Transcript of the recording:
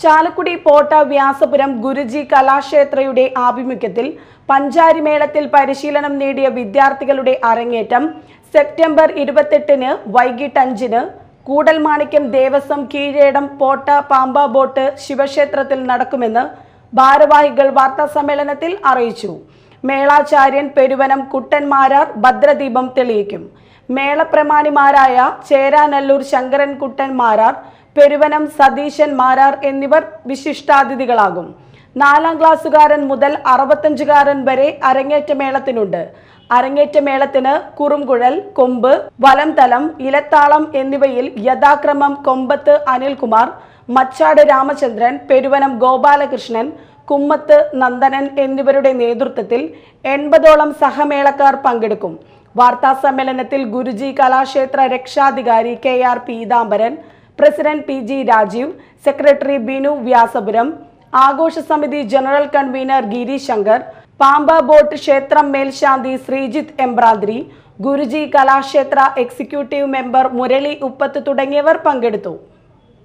ചാലക്കുടി പോട്ട വ്യാസപുരം ഗുരുജി കലാക്ഷേത്രയുടെ ആഭിമുഖ്യത്തിൽ പഞ്ചാരിമേളത്തിൽ പരിശീലനം നേടിയ വിദ്യാർത്ഥികളുടെ അരങ്ങേറ്റം സെപ്റ്റംബർ ഇരുപത്തെട്ടിന് വൈകിട്ട് അഞ്ചിന് കൂടൽമാണിക്യം ദേവസ്വം കീഴേടം പോട്ട പാമ്പ ബോട്ട് ശിവക്ഷേത്രത്തിൽ നടക്കുമെന്ന് ഭാരവാഹികൾ വാർത്താസമ്മേളനത്തിൽ അറിയിച്ചു. മേളാചാര്യൻ പെരുവനം കുട്ടൻമാരാർ ഭദ്രദീപം തെളിയിക്കും. മേളപ്രമാണിമാരായ ചേരാനല്ലൂർ ശങ്കരൻകുട്ടൻ മാരാർ പെരുവനം സതീശൻ മാരാർ എന്നിവർ വിശിഷ്ടാതിഥികളാകും. നാലാം ക്ലാസ്സുകാരൻ മുതൽ അറുപത്തഞ്ചുകാരൻ വരെ അരങ്ങേറ്റ മേളത്തിനുണ്ട്. അരങ്ങേറ്റ മേളത്തിന് കുറുംകുഴൽ കൊമ്പ് വലംതലം ഇലത്താളം എന്നിവയിൽ യഥാക്രമം കൊമ്പത്ത് അനിൽകുമാർ മച്ചാട് രാമചന്ദ്രൻ പെരുവനം ഗോപാലകൃഷ്ണൻ കുമ്മത്ത് നന്ദനൻ എന്നിവരുടെ നേതൃത്വത്തിൽ എൺപതോളം സഹമേളക്കാർ പങ്കെടുക്കും. വാർത്താ സമ്മേളനത്തിൽ ഗുരുജി കലാക്ഷേത്ര രക്ഷാധികാരി K R Peethambaran president P G Rajeev secretary Binu Vyasapuram ആഘോഷ സമിതി general convener Giri Shankar Pampa boat ക്ഷേത്രം മേൽശാന്തി ശ്രീജിത്ത് എംബ്രാദ്രി ഗുരുജി കലാക്ഷേത്ര എക്സിക്യൂട്ടീവ് മെമ്പർ മുരളി ഉപ്പത്ത് തുടങ്ങിയവർ പങ്കെടുത്തു.